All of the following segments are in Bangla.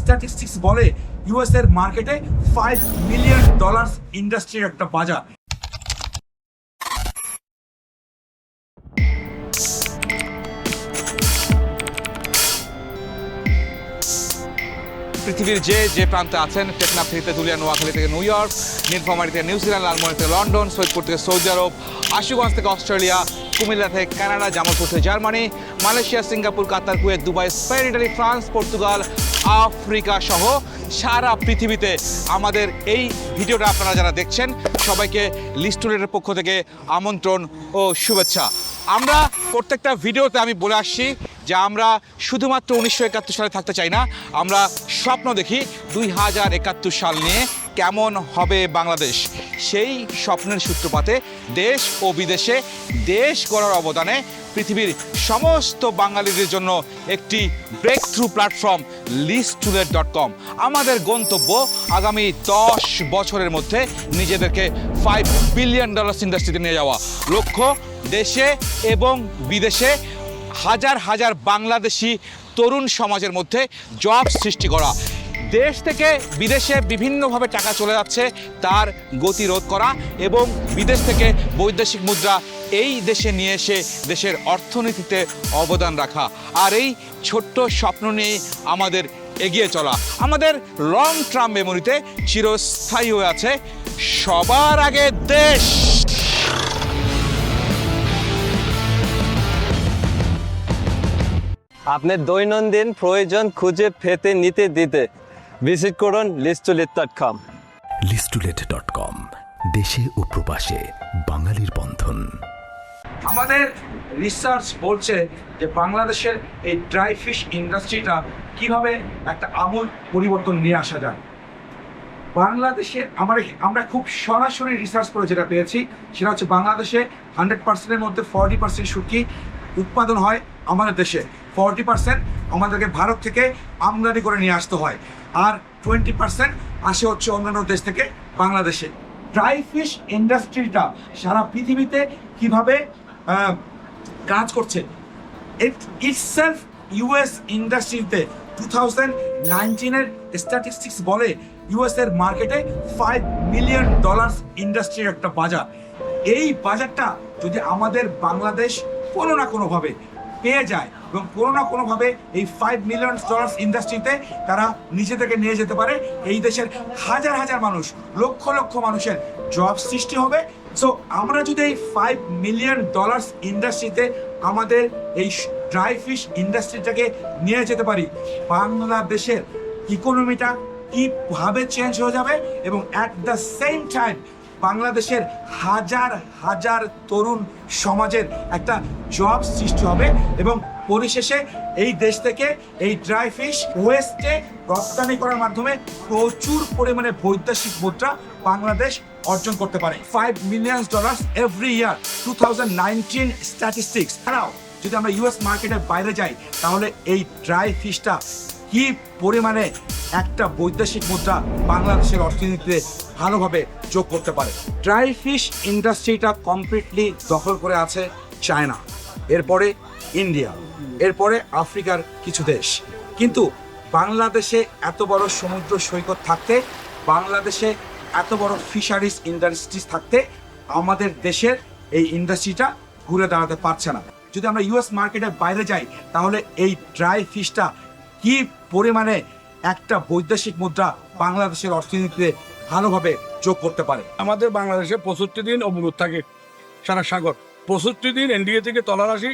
স্ট্যাটিস্টিক্স বলে মার্কেটে ফাইভ মিলিয়ন ডলার ইন্ডাস্ট্রির একটা বাজার। পৃথিবীর যে যে প্রান্তে আছেন, টেকনাফ থেকে তেঁতুলিয়া, নোয়াখালী থেকে নিউ ইয়র্ক নীলফামারী থেকে নিউজিল্যান্ড লালমোহন থেকে লন্ডন, সৈয়দপুর থেকে সৌদি আরব, আশুগঞ্জ থেকে অস্ট্রেলিয়া, কুমিল্লা থেকে কানাডা, জামালপুর থেকে Germany Malaysia, Singapore, Qatar, Kuwait, Dubai, Spain, Italy, France, Portugal, Africa সহ সারা পৃথিবীতে আমাদের এই ভিডিওটা আপনারা যারা দেখছেন, সবাইকে লিস্টুরের পক্ষ থেকে আমন্ত্রণ ও শুভেচ্ছা। আমরা প্রত্যেকটা ভিডিওতে আমি বলে আসছি যে আমরা শুধুমাত্র উনিশশো একাত্তর সালে থাকতে চাই না, আমরা স্বপ্ন দেখি দুই হাজার একাত্তর সাল নিয়ে কেমন হবে বাংলাদেশ। সেই স্বপ্নের সূত্রপাতে দেশ ও বিদেশে দেশ গড়ার অবদানে পৃথিবীর সমস্ত বাঙালিদের জন্য একটি ব্রেক থ্রু প্ল্যাটফর্ম লিস্টুলেট ডট কম আমাদের গন্তব্য আগামী দশ বছরের মধ্যে নিজেদেরকে ফাইভ বিলিয়ন ডলার ইন্ডাস্ট্রিতে নিয়ে যাওয়া। লক্ষ্য দেশে এবং বিদেশে হাজার হাজার বাংলাদেশি তরুণ সমাজের মধ্যে জব সৃষ্টি করা। দেশ থেকে বিদেশে বিভিন্নভাবে টাকা চলে যাচ্ছে তার গতিরোধ করা এবং বিদেশ থেকে বৈদেশিক মুদ্রা এই দেশে নিয়ে এসে দেশের অর্থনীতিতে অবদান রাখা। আর এই ছোট্ট স্বপ্ন নিয়ে আমাদের এগিয়ে চলা। আমাদের লং টার্ম মেমোরিতে চিরস্থায়ী হয়ে আছে সবার আগে দেশ। আপনার দৈনন্দিন প্রয়োজন খুঁজে পেতে নিতে দিতে ভিজিট করুন লিস্টুলিট ডট কম লিস্টুলেট ডট কম দেশে ও প্রবাসে বাঙালির বন্ধন। আমাদের রিসার্চ বলছে যে বাংলাদেশের এই ড্রাই ফিশ ইন্ডাস্ট্রিটা কীভাবে একটা আমূল পরিবর্তন নিয়ে আসা যায়। বাংলাদেশে আমরা আমরা খুব সরাসরি রিসার্চ করে যেটা পেয়েছি সেটা হচ্ছে বাংলাদেশে হান্ড্রেড পার্সেন্টের মধ্যে ফর্টি পার্সেন্ট শুটকি উৎপাদন হয় আমাদের দেশে। ফর্টি পার্সেন্ট আমাদেরকে ভারত থেকে আমদানি করে নিয়ে আসতে হয়। আর টোয়েন্টি পার্সেন্ট আসে হচ্ছে অন্যান্য দেশ থেকে বাংলাদেশে। ড্রাই ফিশ ইন্ডাস্ট্রিটা সারা পৃথিবীতে কীভাবে কাজ করছে? ইট ইটসেলফ ইউএস ইন্ডাস্ট্রিতে টু থাউজেন্ড নাইনটিনের স্ট্যাটিস্টিক্স বলে ইউএস এর মার্কেটে ফাইভ মিলিয়ন ডলার ইন্ডাস্ট্রির একটা বাজার। এই বাজারটা যদি আমাদের বাংলাদেশ কোনো না কোনোভাবে পেয়ে যায় এবং কোনো না কোনোভাবে এই ফাইভ মিলিয়ন ডলার ইন্ডাস্ট্রিতে তারা নিজে থেকে নিয়ে যেতে পারে। এই দেশের হাজার হাজার মানুষ, লক্ষ লক্ষ মানুষের জব সৃষ্টি হবে। সো আমরা যদি এই ফাইভ মিলিয়ন ডলার ইন্ডাস্ট্রিতে আমাদের এই ড্রাই ফিশ ইন্ডাস্ট্রিটাকে নিয়ে যেতে পারি, বাংলাদেশের ইকোনমিটা কীভাবে চেঞ্জ হয়ে যাবে এবং অ্যাট দ্য সেম টাইম বাংলাদেশের হাজার হাজার তরুণ সমাজের একটা জব সৃষ্টি হবে এবং পরিশেষে এই দেশ থেকে এই ড্রাই ফিশ ওয়েস্টে রপ্তানি করার মাধ্যমে প্রচুর পরিমাণে বৈদেশিক মুদ্রা বাংলাদেশ অর্জন করতে পারে। Five million dollar every year two thousand nineteen statistics ছাড়াও যদি আমরা ইউএস মার্কেটের বাইরে যাই, তাহলে এই ড্রাই ফিশটা কি পরিমাণে একটা বৈদেশিক মুদ্রা বাংলাদেশের অর্থনীতিতে ভালোভাবে যোগ করতে পারে? ড্রাই ফিশ ইন্ডাস্ট্রিটা কমপ্লিটলি দখল করে আছে চায়না এরপরে ইন্ডিয়া এরপরে আফ্রিকার কিছু দেশ। কিন্তু বাংলাদেশে এত বড় সমুদ্র সৈকত থাকতে, বাংলাদেশে এত বড় ফিশারিজ ইন্ডাস্ট্রিজ থাকতে, আমাদের দেশের এই ইন্ডাস্ট্রিটা ঘুরে দাঁড়াতে পারছে না। যদি আমরা ইউএস মার্কেটের বাইরে যাই, তাহলে এই ড্রাই ফিশটা কি পরিমাণে একটা বৈদেশিক মুদ্রা বাংলাদেশের অর্থনীতিতে ভালোভাবে যোগ করতে পারে? আমাদের বাংলাদেশে পঁয়ষট্টি দিন অবরোধ থাকে সারা সাগর। পঁয়ষট্টি দিন এনডিএ থেকে তলার আসি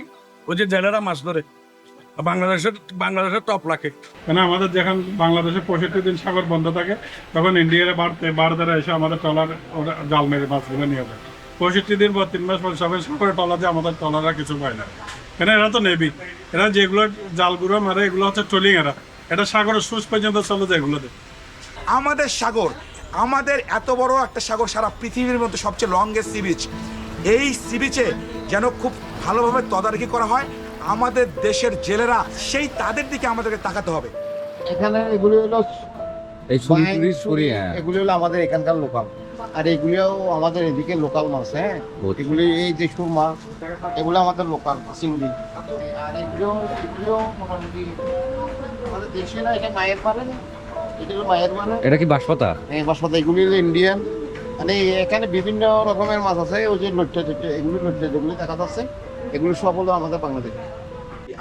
ওই যে জেলেরা মাছ ধরে। বাংলাদেশের বাংলাদেশের টপ রাখে। কেন আমাদের যখন বাংলাদেশে পঁয়ষট্টি দিন সাগর বন্ধ থাকে তখন ইন্ডিয়ার বাড়তে বারদারা এসে আমাদের ট্রলার ওরা জাল মেরে মাছগুলো নিয়ে যায়। পঁয়ষট্টি দিন পর তিন মাস পর সবাই সাগরে দিয়ে আমাদের ট্রলাররা কিছু পায় না। কেন এরা তো নেবি এরা যেগুলো জালগুলো মারে এগুলো হচ্ছে ট্রলিং এরা। এটা সাগরের সুস পর্যন্ত চলে যায় এগুলোতে। আমাদের সাগর আমাদের এত বড় একটা সাগর সারা পৃথিবীর মধ্যে সবচেয়ে লংগেস্ট সি বিচ এই সি বিচে যেন খুব ভালোভাবে তদারকি করা হয় আমাদের দেশের জেলেরা সেই তাদের দিকে আমাদেরকে তাকাতে হবে। এখানে এগুলি হলো এই হ্যাঁ। এগুলি হলো আমাদের এখানকার লোকাল আর এগুলিও আমাদের এদিকে লোকাল মাছ হ্যাঁ? এগুলি এই যে সুরমা এগুলো আমাদের লোকাল চিংড়ি আর এগুলো এগুলো মোটামুটি আমাদের দেশে না এটা মায়ের পারে না? মায়ের পারে এটা কি বাঁশপাতা? এই বাসপাতা এগুলি হলো ইন্ডিয়ান মানে এখানে বিভিন্ন রকমের মাছ আছে ওই যে লইট্টা টইট্টা এগুলি লইট্টা যেগুলি দেখা যাচ্ছে। এগুলো সব হলো আমাদের বাংলাদেশ।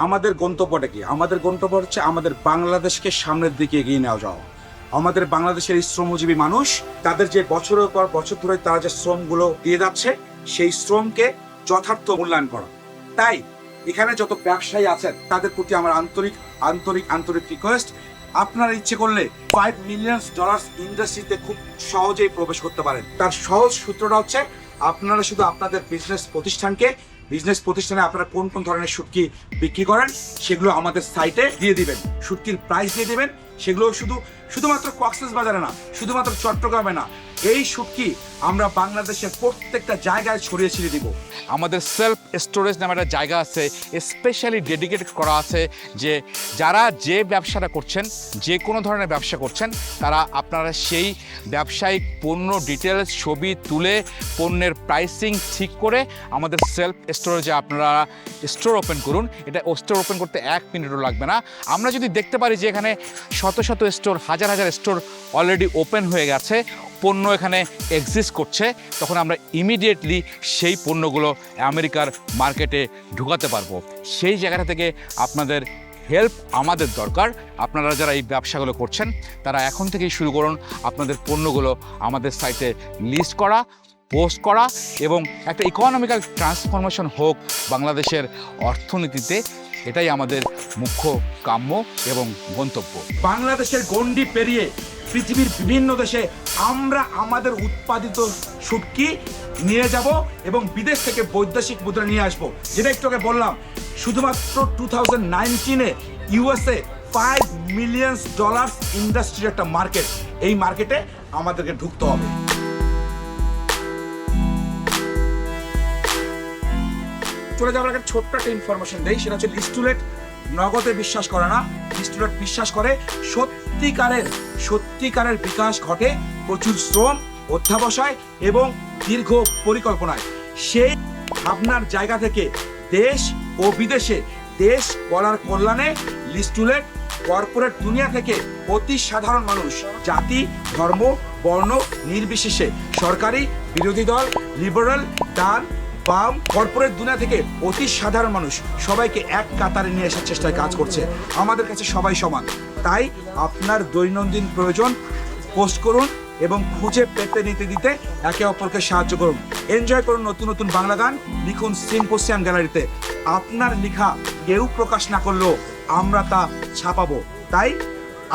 আমাদের গন্তব্যটা কি? আমাদের গন্তব্য হচ্ছে আমাদের বাংলাদেশকে সামনের দিকে এগিয়ে নেওয়া যাওয়া। আমাদের বাংলাদেশের এই শ্রমজীবী মানুষ, তাদের যে বছরের পর বছর ধরে তারা যে শ্রমগুলো দিয়ে যাচ্ছে, সেই শ্রমকে যথার্থ মূল্যায়ন করা। তাই এখানে যত ব্যবসায়ী আছেন, তাদের প্রতি আমার আন্তরিক আন্তরিক আন্তরিক রিকোয়েস্ট আপনারা ইচ্ছে করলে ফাইভ মিলিয়ন ডলার ইন্ডাস্ট্রিতে খুব সহজেই প্রবেশ করতে পারেন। তার সহজ সূত্রটা হচ্ছে, আপনারা শুধু আপনাদের বিজনেস প্রতিষ্ঠানকে বিজনেস প্রতিষ্ঠানে আপনারা কোন কোন ধরনের সুটকি বিক্রি করেন, সেগুলো আমাদের সাইটে দিয়ে দিবেন। সুটকির প্রাইস দিয়ে দিবেন, সেগুলো শুধু শুধুমাত্র কক্সেস বাজারে না শুধুমাত্র চট্টগ্রামে না এই শুটকি আমরা বাংলাদেশের প্রত্যেকটা জায়গায় ছড়িয়ে ছিটিয়ে দিব। আমাদের সেলফ স্টোরেজ নামে একটা জায়গা আছে স্পেশালি ডেডিকেটেড করা আছে যে যারা যে ব্যবসাটা করছেন, যে কোনো ধরনের ব্যবসা করছেন, তারা আপনারা সেই ব্যবসায়িক পণ্য ডিটেলস ছবি তুলে পণ্যের প্রাইসিং ঠিক করে আমাদের সেলফ স্টোরেজে আপনারা স্টোর ওপেন করুন। এটা স্টোর ওপেন করতে এক মিনিটও লাগবে না। আমরা যদি দেখতে পারি যে এখানে শত শত স্টোর হাজার হাজার স্টোর অলরেডি ওপেন হয়ে গেছে পণ্য এখানে এক্সিস্ট করছে, তখন আমরা ইমিডিয়েটলি সেই পণ্যগুলো আমেরিকার মার্কেটে ঢুকাতে পারব। সেই জায়গাটা থেকে আপনাদের হেল্প আমাদের দরকার। আপনারা যারা এই ব্যবসাগুলো করছেন, তারা এখন থেকেই শুরু করুন আপনাদের পণ্যগুলো আমাদের সাইটে লিস্ট করা পোস্ট করা এবং একটা ইকোনমিক্যাল ট্রান্সফরমেশন হোক বাংলাদেশের অর্থনীতিতে, এটাই আমাদের মুখ্য কাম্য এবং গন্তব্য। বাংলাদেশের গণ্ডি পেরিয়ে পৃথিবীর বিভিন্ন দেশে আমরা আমাদের উৎপাদিত শুটকি নিয়ে যাব এবং বিদেশ থেকে বৈদেশিক মুদ্রা নিয়ে আসব। যেটা একটু আগে বললাম, শুধুমাত্র টু থাউজেন্ড নাইনটিনে ইউএসএ ফাইভ মিলিয়ন্স ডলার্স ইন্ডাস্ট্রির একটা মার্কেট এই মার্কেটে আমাদেরকে ঢুকতে হবে। চলে যাওয়ার আগে ছোট্ট একটা ইনফরমেশন দেই, সেটা হচ্ছে লিস্টুলেট নগদে বিশ্বাস করে না। লিস্টুলেট বিশ্বাস করে সত্যিকারের সত্যিকারের বিকাশ ঘটে প্রচুর শ্রম, অধ্যাবসায় এবং দীর্ঘ পরিকল্পনায়। সেই ভাবনার জায়গা থেকে দেশ ও বিদেশে দেশ গড়ার কল্যাণে লিস্টুলেট কর্পোরেট দুনিয়া থেকে অতি সাধারণ মানুষ, জাতি, ধর্ম, বর্ণ নির্বিশেষে সরকারি বিরোধী দল, লিবারাল, ডান, বাম কর্পোরেট দুনিয়া থেকে অতি সাধারণ মানুষ সবাইকে এক কাতারে নিয়ে আসার চেষ্টায় কাজ করছে। আমাদের কাছে সবাই সমান। তাই আপনার দৈনন্দিন প্রয়োজন পোস্ট করুন এবং খুঁজে পেতে নিতে দিতে একে অপরকে সাহায্য করুন। এনজয় করুন নতুন নতুন বাংলা গান, লিখুন সিম্পোসিয়াম গ্যালারিতে আপনার লেখা কেউ প্রকাশ না করলেও আমরা তা ছাপাবো। তাই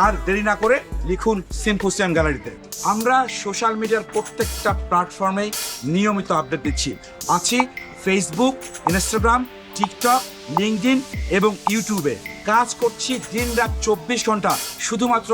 আর দেরি না করে লিখুন সিম্পোসিয়াম গ্যালারিতে আমরা সোশ্যাল মিডিয়ার প্রত্যেকটা প্ল্যাটফর্মে নিয়মিত আপডেট দিচ্ছি। আছি ফেসবুক ইনস্টাগ্রাম টিকটক লিঙ্কডিন এবং ইউটিউবে কাজ করছি দিন রাত চব্বিশ ঘণ্টা, শুধুমাত্র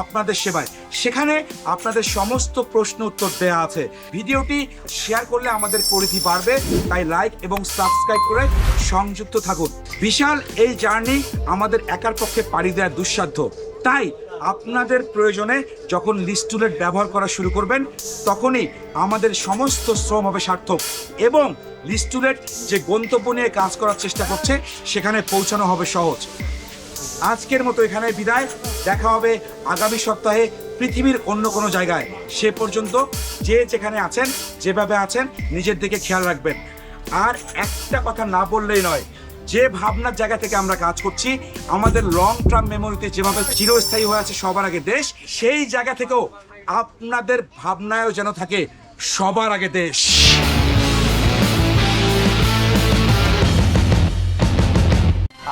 আপনাদের সেবায়। সেখানে আপনাদের সমস্ত প্রশ্ন উত্তর দেওয়া আছে। ভিডিওটি শেয়ার করলে আমাদের পরিধি বাড়বে, তাই লাইক এবং সাবস্ক্রাইব করে সংযুক্ত থাকুন। বিশাল এই জার্নি আমাদের একার পক্ষে পাড়ি দেওয়া দুঃসাধ্য। তাই আপনাদের প্রয়োজনে যখন লিস্টুলেট ব্যবহার করা শুরু করবেন, তখনই আমাদের সমস্ত শ্রম হবে সার্থক এবং লিস্টুলেট যে গন্তব্য নিয়ে কাজ করার চেষ্টা করছে, সেখানে পৌঁছানো হবে সহজ। আজকের মতো এখানে বিদায়। দেখা হবে আগামী সপ্তাহে পৃথিবীর অন্য কোনো জায়গায়। সে পর্যন্ত যে যেখানে আছেন, যেভাবে আছেন, নিজের দিকে খেয়াল রাখবেন। আর একটা কথা না বললেই নয়, যে ভাবনার জায়গা থেকে আমরা কাজ করছি, আমাদের লং টার্ম মেমোরিতে যেভাবে চিরস্থায়ী হয়ে আছে সবার আগে দেশ, সেই জায়গা থেকেও আপনাদের ভাবনায়ও যেন থাকে সবার আগে দেশ।